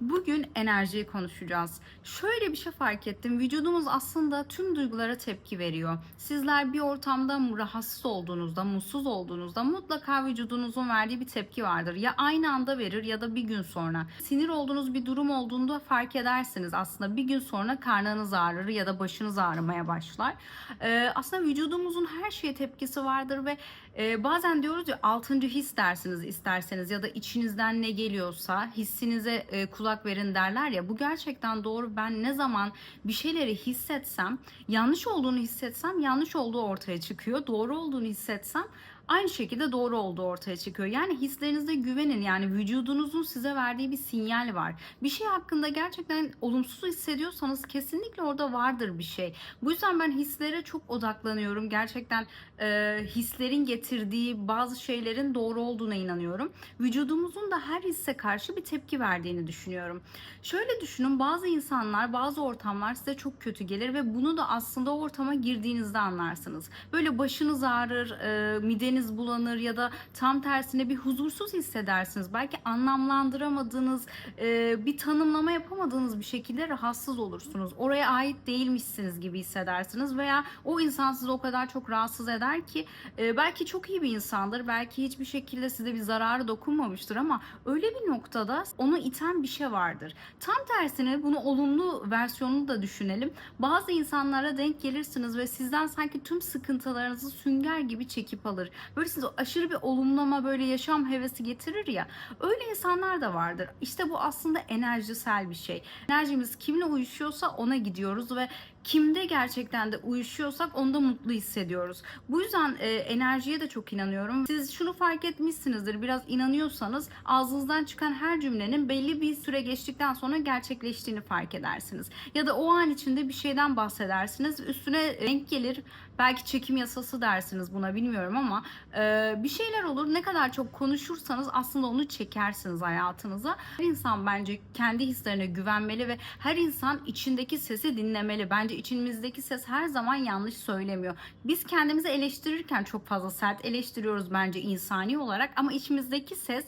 Bugün enerjiyi konuşacağız. Şöyle bir şey fark ettim. Vücudumuz aslında tüm duygulara tepki veriyor. Sizler bir ortamda rahatsız olduğunuzda, mutsuz olduğunuzda mutlaka vücudunuzun verdiği bir tepki vardır. Ya aynı anda verir ya da bir gün sonra. Sinir olduğunuz bir durum olduğunda fark edersiniz. Aslında bir gün sonra karnınız ağrır ya da başınız ağrımaya başlar. Ee, aslında vücudumuzun her şeye tepkisi vardır ve e, bazen diyoruz ya altıncı his dersiniz isterseniz ya da içinizden ne geliyorsa hissinize e, kulak verin derler ya bu gerçekten doğru. Ben ne zaman bir şeyleri hissetsem, yanlış olduğunu hissetsem yanlış olduğu ortaya çıkıyor. Doğru olduğunu hissetsem aynı şekilde doğru olduğu ortaya çıkıyor. Yani hislerinize güvenin. Yani vücudunuzun size verdiği bir sinyal var. Bir şey hakkında gerçekten olumsuz hissediyorsanız kesinlikle orada vardır bir şey. Bu yüzden ben hislere çok odaklanıyorum. Gerçekten e, hislerin getirdiği bazı şeylerin doğru olduğuna inanıyorum. Vücudumuzun da her hisse karşı bir tepki verdiğini düşünüyorum. Şöyle düşünün bazı insanlar, bazı ortamlar size çok kötü gelir ve bunu da aslında o ortama girdiğinizde anlarsınız. Böyle başınız ağrır, e, mideniz bulanır ya da tam tersine bir huzursuz hissedersiniz. Belki anlamlandıramadığınız, e, bir tanımlama yapamadığınız bir şekilde rahatsız olursunuz. Oraya ait değilmişsiniz gibi hissedersiniz veya o insan sizi o kadar çok rahatsız eder ki e, belki çok iyi bir insandır, belki hiçbir şekilde size bir zararı dokunmamıştır ama öyle bir noktada onu iten bir şey vardır. Tam tersine bunu olumlu versiyonunu da düşünelim. Bazı insanlara denk gelirsiniz ve sizden sanki tüm sıkıntılarınızı sünger gibi çekip alır. Böyle size aşırı bir olumlama böyle yaşam hevesi getirir ya. Öyle insanlar da vardır. İşte bu aslında enerjisel bir şey. Enerjimiz kimle uyuşuyorsa ona gidiyoruz ve kimde gerçekten de uyuşuyorsak onda mutlu hissediyoruz. Bu yüzden e, enerjiye de çok inanıyorum. Siz şunu fark etmişsinizdir. Biraz inanıyorsanız ağzınızdan çıkan her cümlenin belli bir süre geçtikten sonra gerçekleştiğini fark edersiniz. Ya da o an içinde bir şeyden bahsedersiniz. Üstüne renk gelir. Belki çekim yasası dersiniz buna bilmiyorum ama e, bir şeyler olur. Ne kadar çok konuşursanız aslında onu çekersiniz hayatınıza. Her insan bence kendi hislerine güvenmeli ve her insan içindeki sesi dinlemeli. Bence içimizdeki ses her zaman yanlış söylemiyor. Biz kendimizi eleştirirken çok fazla sert eleştiriyoruz bence insani olarak ama içimizdeki ses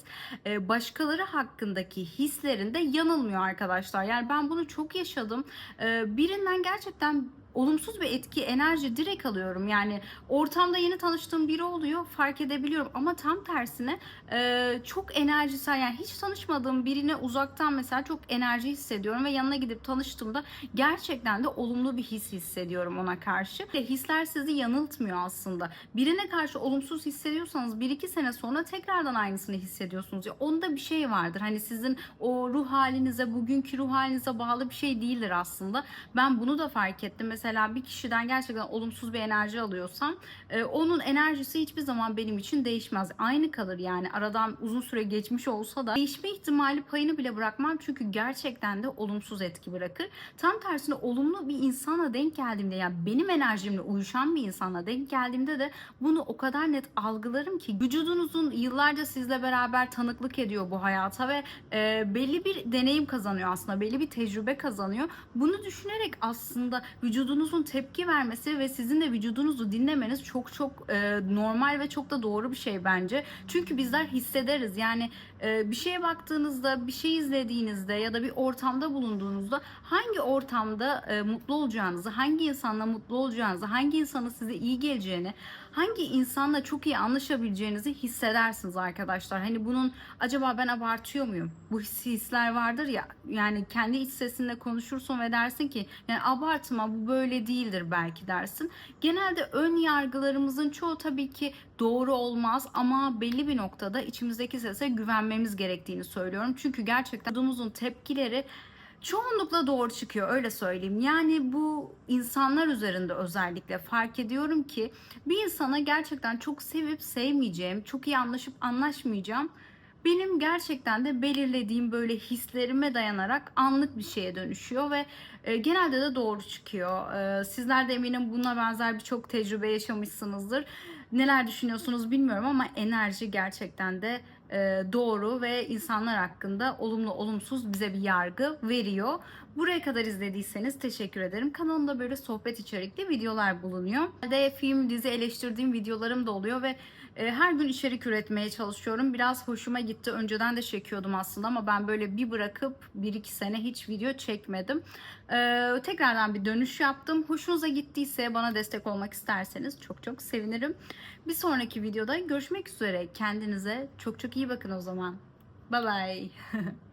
e, başkaları hakkındaki hislerinde yanılmıyor arkadaşlar. Yani ben bunu çok yaşadım. E, Birinden gerçekten olumsuz bir etki, enerji direkt alıyorum. Yani ortamda yeni tanıştığım biri oluyor fark edebiliyorum ama tam tersine e, çok enerjisel yani hiç tanışmadığım birine uzaktan mesela çok enerji hissediyorum ve yanına gidip tanıştığımda gerçekten de olumlu bir his hissediyorum ona karşı. Ve hisler sizi yanıltmıyor aslında. Birine karşı olumsuz hissediyorsanız bir iki sene sonra tekrardan aynısını hissediyorsunuz. Ya onda bir şey vardır. Hani sizin o ruh halinize, bugünkü ruh halinize bağlı bir şey değildir aslında. Ben bunu da fark ettim. Mesela bir kişiden gerçekten olumsuz bir enerji alıyorsam e, onun enerjisi hiçbir zaman benim için değişmez. Aynı kalır yani aradan uzun süre geçmiş olsa da değişme ihtimali payını bile bırakmam çünkü gerçekten de olumsuz etki bırakır. Tam tersine olumlu bir insana denk geldiğimde yani benim enerjimle uyuşan bir insana denk geldiğimde de bunu o kadar net algılarım ki vücudunuzun yıllarca sizle beraber tanıklık ediyor bu hayata ve e, belli bir deneyim kazanıyor aslında belli bir tecrübe kazanıyor. Bunu düşünerek aslında vücudunuzun tepki vermesi ve sizin de vücudunuzu dinlemeniz çok çok e, normal ve çok da doğru bir şey bence. Çünkü bizler hissederiz. Yani e, bir şeye baktığınızda, bir şey izlediğinizde ya da bir ortamda bulunduğunuzda hangi ortamda e, mutlu olacağınızı, hangi insanla mutlu olacağınızı, hangi insanın size iyi geleceğini, hangi insanla çok iyi anlaşabileceğinizi hissedersiniz arkadaşlar. Hani bunun acaba ben abartıyor muyum? Bu his- hisler vardır ya yani kendi iç sesinle konuşursun ve dersin ki yani abartma bu böyle değildir belki dersin. Genelde ön yargılarımızın çoğu tabii ki doğru olmaz ama belli bir noktada içimizdeki sese güvenmemiz gerektiğini söylüyorum. Çünkü gerçekten vücudumuzun tepkileri çoğunlukla doğru çıkıyor öyle söyleyeyim. Yani bu insanlar üzerinde özellikle fark ediyorum ki bir insana gerçekten çok sevip sevmeyeceğim, çok iyi anlaşıp anlaşmayacağım benim gerçekten de belirlediğim böyle hislerime dayanarak anlık bir şeye dönüşüyor ve e, genelde de doğru çıkıyor. E, sizler de eminim buna benzer birçok tecrübe yaşamışsınızdır. Neler düşünüyorsunuz bilmiyorum ama enerji gerçekten de doğru ve insanlar hakkında olumlu olumsuz bize bir yargı veriyor. Buraya kadar izlediyseniz teşekkür ederim. Kanalımda böyle sohbet içerikli videolar bulunuyor. De film, dizi eleştirdiğim videolarım da oluyor ve e, her gün içerik üretmeye çalışıyorum. Biraz hoşuma gitti. Önceden de çekiyordum aslında ama ben böyle bir bırakıp 1-2 sene hiç video çekmedim. E, tekrardan bir dönüş yaptım. Hoşunuza gittiyse bana destek olmak isterseniz çok çok sevinirim. Bir sonraki videoda görüşmek üzere. Kendinize çok çok iyi bakın o zaman. Bye bye.